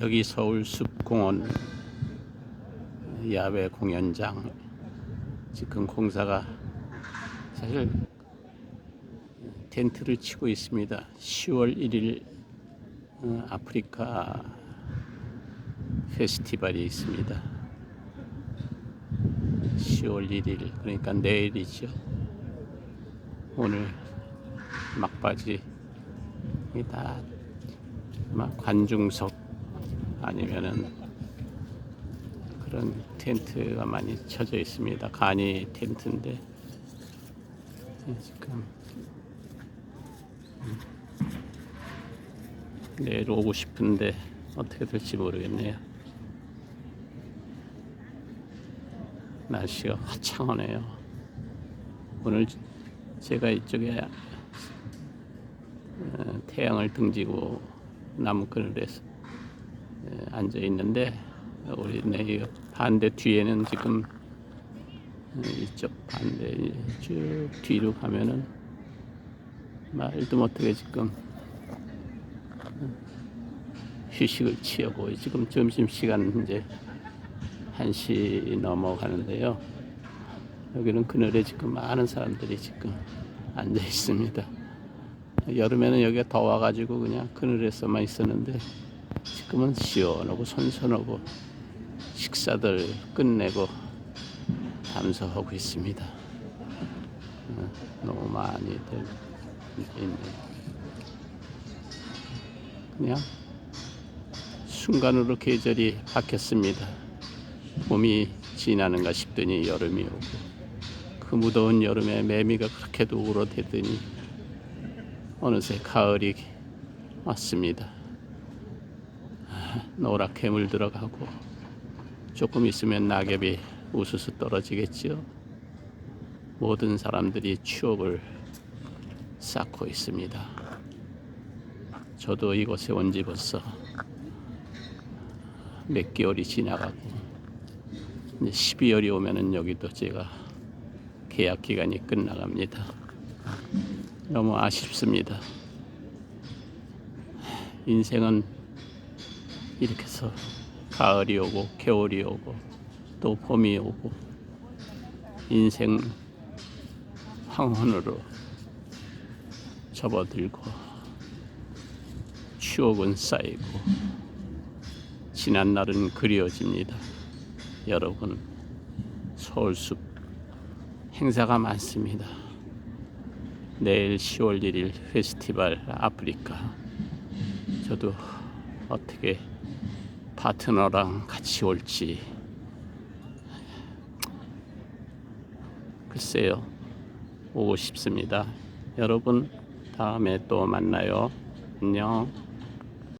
여기 서울숲공원 야외 공연장 지금 공사가 사실 텐트를 치고 있습니다. 10월 1일 어, 아프리카 페스티벌이 있습니다. 10월 1일 그러니까 내일이죠. 오늘 막바지 이다막 관중석 아니면은 그런 텐트가 많이 쳐져 있습니다. 간이 텐트인데 지금 음, 내일 오고 싶은데 어떻게 될지 모르겠네요. 날씨가 화창하네요. 오늘 제가 이쪽에 어, 태양을 등지고 나무 그늘에서 에, 앉아 있는데 우리 내 반대 뒤에는 지금 어, 이쪽 반대 쭉 뒤로 가면은 말도 못하게 지금 어, 휴식을 취하고 지금 점심 시간 이제 1시 넘어가는데요. 여기는 그늘에 지금 많은 사람들이 지금 앉아 있습니다. 여름에는 여기가 더워가지고 그냥 그늘에서만 있었는데 지금은 시원하고 선선하고 식사들 끝내고 담소하고 있습니다. 어, 너무 많이들 있네요. 그냥 순간으로 계절이 바뀌었습니다. 봄이 지나는가 싶더니 여름이 오고 그 무더운 여름에 매미가 그렇게도 울어대더니 어느새 가을이 왔습니다. 아, 노랗게 물들어가고 조금 있으면 낙엽이 우수수 떨어지겠지요. 모든 사람들이 추억을 쌓고 있습니다. 저도 이곳에 온 지 벌써 몇 개월이 지나가고 이제 12월이 오면은 여기도 제가 계약 기간이 끝나갑니다. 너무 아쉽습니다. 인생은 이렇게 해서 가을이 오고 겨울이 오고 또 봄이 오고 인생 황혼으로 접어들고 추억은 쌓이고 지난 날은 그리워집니다. 여러분 서울숲 행사가 많습니다. 내일 10월 1일 페스티벌 아프리카 저도 어떻게 파트너랑 같이 올지 글쎄요 오고 싶습니다. 여러분 다음에 또 만나요. 안녕.